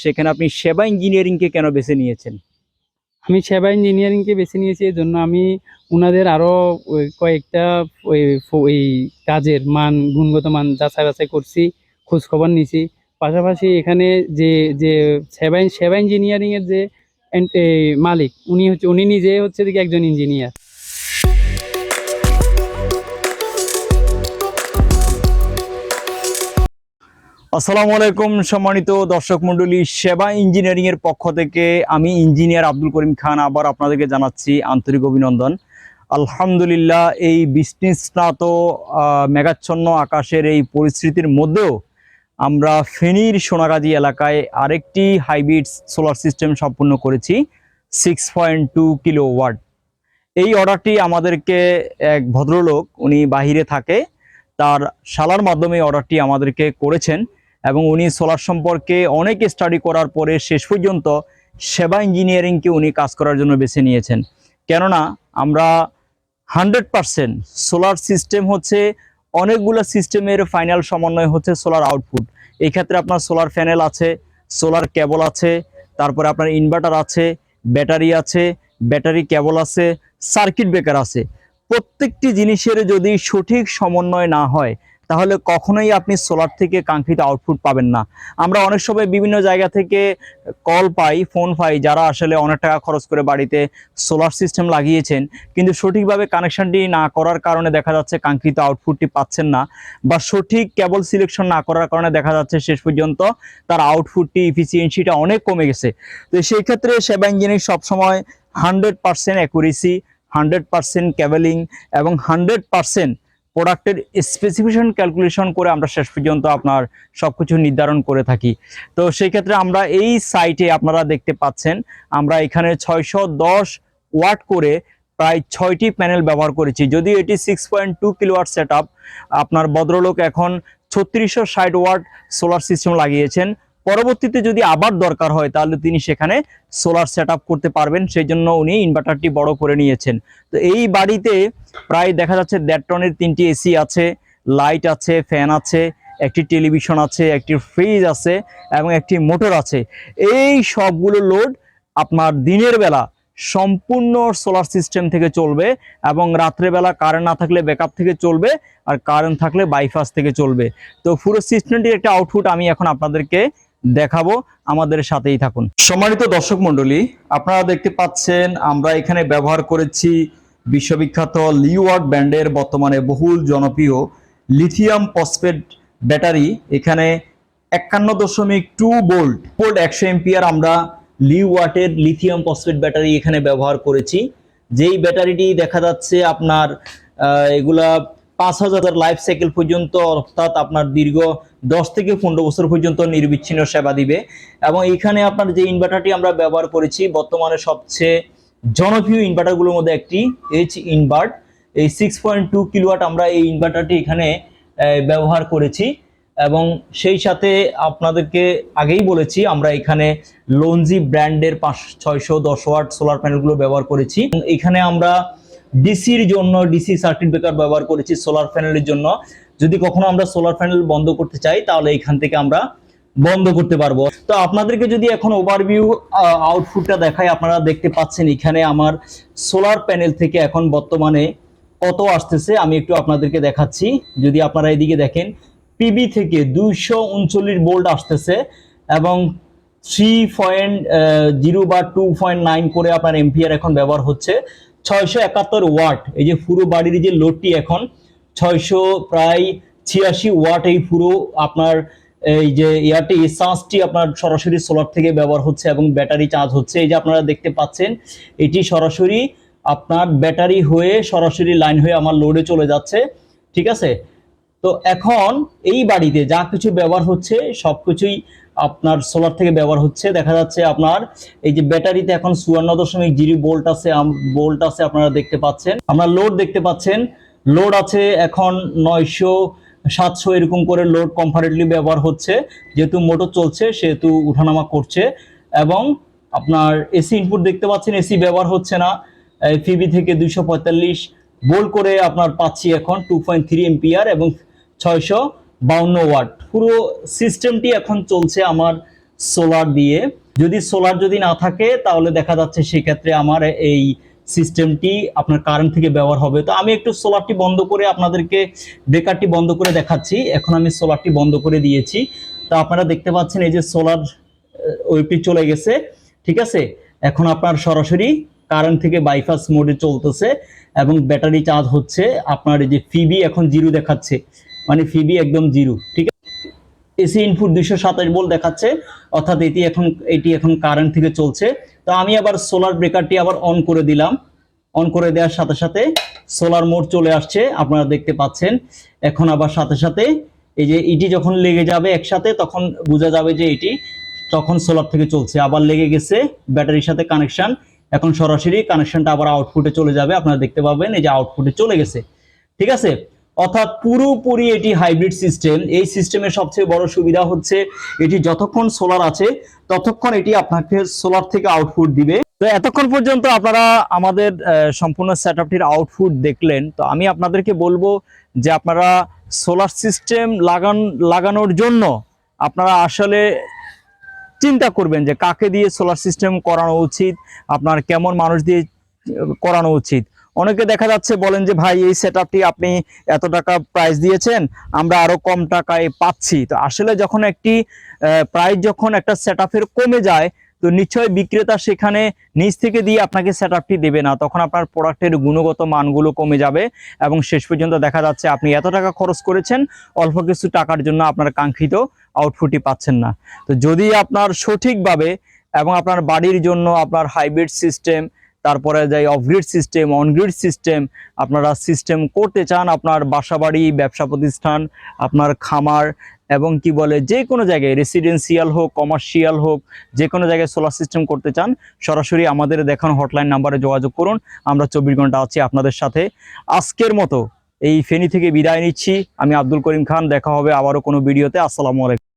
সেখানে আপনি সেবা ইঞ্জিনিয়ারিংকে কেন বেছে নিয়েছেন? আমি সেবা ইঞ্জিনিয়ারিংকে বেছে নিয়েছি এই জন্য আমি ওনাদের আরও কয়েকটা ওই কাজের মান, গুণগত মান যাচাই বাছাই করছি, খোঁজখবর নিছি। পাশাপাশি এখানে যে যে সেবা সেবা ইঞ্জিনিয়ারিংয়ের যে মালিক, উনি হচ্ছে, উনি নিজে হচ্ছে দিকে একজন ইঞ্জিনিয়ার আসসালামু আলাইকুম সম্মানিত দর্শক মণ্ডলী, সেবা ইঞ্জিনিয়ারিং এর পক্ষ থেকে আমি ইঞ্জিনিয়ার আব্দুল করিম খান আবার আপনাদেরকে জানাচ্ছি আন্তরিক অভিনন্দন। আলহামদুলিল্লাহ, এই বিষ্ণিস্নাত মেঘাচ্ছন্ন আকাশের এই পরিস্থিতির মধ্যেও আমরা ফেনীর সোনাগাজী এলাকায় আরেকটি হাইব্রিড সোলার সিস্টেম সম্পূর্ণ করেছি six point two kilowatt এই অর্ডারটি আমাদেরকে এক ভদ্রলোক, উনি বাহিরে থাকে, তার শালার মাধ্যমে অর্ডারটি আমাদেরকে করেছেন। এবং উনি সোলার সম্পর্কে অনেক স্টাডি করার পরে শেষ পর্যন্ত সেবা ইঞ্জিনিয়ারিংকে উনি কাজ করার জন্য বেছে নিয়েছেন। কেননা আমরা হান্ড্রেড পারসেন্ট সোলার সিস্টেম হচ্ছে অনেকগুলো সিস্টেমের ফাইনাল সমন্বয় হচ্ছে সোলার আউটপুট এই ক্ষেত্রে আপনার সোলার প্যানেল আছে সোলার কেবল আছে, তারপরে আপনার ইনভার্টার আছে ব্যাটারি আছে ব্যাটারি কেবল আছে সার্কিট ব্রেকার আছে। প্রত্যেকটি জিনিসের যদি সঠিক সমন্বয় না হয় তাহলে কখনোই আপনি সোলার থেকে কাঙ্ক্ষিত আউটপুট পাবেন না। আমরা অনেক সময় বিভিন্ন জায়গা থেকে কল পাই ফোন পাই, যারা আসলে অনেক টাকা খরচ করে বাড়িতে সোলার সিস্টেম লাগিয়েছেন, কিন্তু সঠিকভাবে কানেকশনটি না করার কারণে দেখা যাচ্ছে কাঙ্ক্ষিত আউটপুটটি পাচ্ছেন না বা সঠিক কেবল সিলেকশন না করার কারণে দেখা যাচ্ছে শেষ পর্যন্ত তার আউটপুটটি ইফিসিয়েন্সিটা অনেক কমে গেছে। তো সেই ক্ষেত্রে সেবা ইঞ্জিনিয়ারিং সবসময় hundred percent accuracy hundred percent cabling এবং হান্ড্রেড পার্সেন্ট প্রোডাক্টের স্পেসিফিকেশন ক্যালকুলেশন করে আমরা শেষ পর্যন্ত আপনার সব কিছু নির্ধারণ করে থাকি। তো সেই ক্ষেত্রে আমরা এই সাইটে আপনারা দেখতে পাচ্ছেন, আমরা এখানে ছয়শো দশ ওয়াট করে প্রায় ছয়টি প্যানেল ব্যবহার করেছি। যদিও এটি six point two kilowatt set আপনার ভদ্রলোক এখন ছত্রিশশো ষাট ওয়াট সোলার সিস্টেম লাগিয়েছেন। পরবর্তীতে যদি আবার দরকার হয়, তাহলে তিনি সেখানে সোলার সেট করতে পারবেন। সেই জন্য উনি ইনভার্টারটি বড় করে নিয়েছেন। তো এই বাড়িতে প্রায় দেখা যাচ্ছে দেড় টনের তিনটি এসি আছে লাইট আছে ফ্যান আছে, একটি টেলিভিশন আছে, একটি ফ্রিজ আছে এবং একটি মোটর আছে। এই সবগুলো লোড আপনার দিনের বেলা সম্পূর্ণ সোলার সিস্টেম থেকে চলবে এবং রাত্রেবেলা কারেন্ট না থাকলে ব্যাকআপ থেকে চলবে আর কারেন্ট থাকলে বাইপাস থেকে চলবে। তো পুরো সিস্টেমটির একটা আউটপুট আমি এখন আপনাদেরকে দেখাবো, আমাদের সাথেই থাকুন। সম্মানিত দর্শক মণ্ডলী, আপনারা দেখতে পাচ্ছেন, আমরা এখানে ব্যবহার করেছি বিশ্ববিখ্যাত লিওয়ার্ড ব্যান্ডের বর্তমানে বহুল জনপ্রিয় লিথিয়াম ফসফেট ব্যাটারি। এখানে একান্ন দশমিক টু বোল্ট বোল্ট একশো এম্পিয়ার আমরা লিওয়াটের লিথিয়াম ফসফেট ব্যাটারি এখানে ব্যবহার করেছি। যেই ব্যাটারিটি দেখা যাচ্ছে আপনার এগুলা পাঁচ হাজার লাইফ সাইকেল পর্যন্ত, অর্থাৎ আপনার দীর্ঘ দশ থেকে পনেরো বছর পর্যন্ত নির্বিচ্ছিন্ন সেবা দিবে। এবং এখানে আপনার যে ইনভার্টারটি আমরা ব্যবহার করেছি, বর্তমানে সবচেয়ে জনপ্রিয় ইনভার্টারগুলোর মধ্যে একটি এইচ ইনভার্ট এই সিক্স পয়েন্ট টু কিলোয়াট আমরা এই ইনভার্টারটি এখানে ব্যবহার করেছি। এবং সেই সাথে আপনাদেরকে আগেই বলেছি, আমরা এখানে লঞ্জি ব্র্যান্ডের পাঁচ, ছয়শো দশ ওয়াট সোলার প্যানেলগুলো ব্যবহার করেছি। এখানে আমরা ডিসির জন্য ডিসি সার্কিট ব্রেকার ব্যবহার করেছি সোলার প্যানেলের জন্য। যদি কখনো আমরা সোলার প্যানেল বন্ধ করতে চাই, তাহলে এখান থেকে আমরা বন্ধ করতে পারব। তো আপনাদেরকে যদি এখন ওভারভিউ আউটপুটটা দেখাই, আপনারা দেখতে পাচ্ছেন এখানে আমার সোলার প্যানেল থেকে এখন বর্তমানে কত আসতেছে, আমি একটু আপনাদেরকে দেখাচ্ছি। যদি আপনারা এদিকে দেখেন পিবি থেকে দুইশো উনচল্লিশ বোল্ট আসতেছে এবং থ্রি পয়েন্ট জিরো বা টু পয়েন্ট নাইন করে আপনার এমপিআর এখন ব্যবহার হচ্ছে। ছয়শো একাত্তর ওয়াট, এই যে পুরো বাড়ির যে লোডটি এখন, ছয়শো প্রায় ছিয়াশি ওয়াট এই পুরো আপনার, এই যে এয়ারটি এই চার্জটি আপনার সরাসরি সোলার থেকে ব্যবহার হচ্ছে এবং ব্যাটারি চার্জ হচ্ছে। এই যে আপনারা দেখতে পাচ্ছেন, এটি সরাসরি আপনার ব্যাটারি হয়ে সরাসরি লাইন হয়ে আমার লোডে চলে যাচ্ছে, ঠিক আছে? তো এখন এই বাড়িতে যা কিছু ব্যবহার হচ্ছে, সবকিছুই আপনার সোলার থেকে ব্যবহার হচ্ছে। দেখা যাচ্ছে আপনার এই যে ব্যাটারিতে এখন চুয়ান্ন দশমিক জিরো বোল্ট আছে বোল্ট আছে আপনারা দেখতে পাচ্ছেন। আমরা লোড দেখতে পাচ্ছেন। লোড আছে এখন নয়শো সাতশো এরকম করে লোড কমফর্টেবলি ব্যবহার হচ্ছে। যেহেতু মোটর চলছে, সেহেতু উঠানামা করছে। এবং আপনার এসি ইনপুট দেখতে পাচ্ছেন এসি ব্যবহার হচ্ছে না। ফিবি থেকে দুইশো পঁয়তাল্লিশ বোল্ট করে আপনার পাচ্ছি এখন টু পয়েন্ট থ্রি এমপিআর এবং ছয়শো বাউন্ন ওয়াট। পুরো সিস্টেমটি এখন চলছে আমার সোলার দিয়ে। যদি সোলার যদি না থাকে, তাহলে দেখা যাচ্ছে সেক্ষেত্রে আমার এই সিস্টেমটি আপনার কারেন্ট থেকে ব্যবহার হবে। তো আমি একটু সোলারটি বন্ধ করে আপনাদেরকে, ব্রেকারটি বন্ধ করে দেখাচ্ছি। এখন আমি সোলারটি বন্ধ করে দিয়েছি। তো আপনারা দেখতে পাচ্ছেন এই যে সোলার ওয়েবটি চলে গেছে। ঠিক আছে? এখন আপনার সরাসরি কারেন্ট থেকে বাইপাস মোডে চলতেছে এবং ব্যাটারি চার্জ হচ্ছে আপনার এই যে ফিবি এখন জিরো দেখাচ্ছে। মানে ফিবি একদম জিরো, ঠিক আছে? এসি ইনপুট দুইশো সাতাশ ভোল্ট দেখাচ্ছে, অর্থাৎ এটি এখন এটি এখন কারেন্ট থেকে চলছে। তো আমি আবার সোলার ব্রেকারটি আবার অন করে দিলাম। অন করে দেওয়ার সাথে সাথে সোলার মোড চলে আসছে, আপনারা দেখতে পাচ্ছেন। এখন আবার সাথে সাথে এই যে এটি যখন লেগে যাবে একসাথে, তখন বোঝা যাবে যে এটি তখন সোলার থেকে চলছে। আবার লেগে গেছে ব্যাটারির সাথে কানেকশন এখন সরাসরি কানেকশনটা আবার আউটপুটে চলে যাবে। আপনারা দেখতে পাবেন, এই যে আউটপুটে চলে গেছে। ঠিক আছে? অর্থাৎ পুরোপুরি এটি হাইব্রিড সিস্টেম এই সিস্টেমের সবচেয়ে বড় সুবিধা হচ্ছে এটি যতক্ষণ সোলার আছে, ততক্ষণ এটি আপনাকে সোলার থেকে আউটপুট দিবে। তো এতক্ষণ পর্যন্ত আপনারা আমাদের সম্পূর্ণ সেটআপটির আউটপুট দেখলেন। তো আমি আপনাদেরকে বলব যে আপনারা সোলার সিস্টেম লাগান, লাগানোর জন্য আপনারা আসলে চিন্তা করবেন যে কাকে দিয়ে সোলার সিস্টেম করানো উচিত, আপনার কেমন মানুষ দিয়ে করানো উচিত। অনেকে দেখা যাচ্ছে বলেন যে, ভাই, এই সেটআপটি আপনি এত টাকা প্রাইস দিয়েছেন, আমরা আরও কম টাকায় পাচ্ছি। তো আসলে যখন একটি প্রাইস যখন একটা সেটআপের কমে যায়, তো নিশ্চয়ই বিক্রেতা সেখানে নিচ থেকে দিয়ে আপনাকে সেটআপটি দেবে না। তখন আপনার প্রোডাক্টের গুণগত মানগুলো কমে যাবে এবং শেষ পর্যন্ত দেখা যাচ্ছে আপনি এত টাকা খরচ করেছেন, অল্প কিছু টাকার জন্য আপনার কাঙ্ক্ষিত আউটপুটই পাচ্ছেন না। তো যদি আপনার সঠিকভাবে এবং আপনার বাড়ির জন্য আপনার হাইব্রিড সিস্টেম তারপরে যাই off grid system on grid system আপনারা সিস্টেম করতে চান আপনার বাসাবাড়ি, ব্যবসা প্রতিষ্ঠান, আপনার খামার এবং কি বলে যে কোনো জায়গায় রেসিডেন্সিয়াল হোক কমার্শিয়াল হোক, যে কোনো জায়গায় সোলার সিস্টেম করতে চান, সরাসরি আমাদের দেখানো হটলাইন নাম্বারে যোগাযোগ করুন। আমরা চব্বিশ ঘণ্টা আছি আপনাদের সাথে। আজকের মতো এই ফেনী থেকে বিদায় নিচ্ছি। আমি আব্দুল করিম খান, দেখা হবে আবারও কোনো ভিডিওতে। আসসালামু আলাইকুম।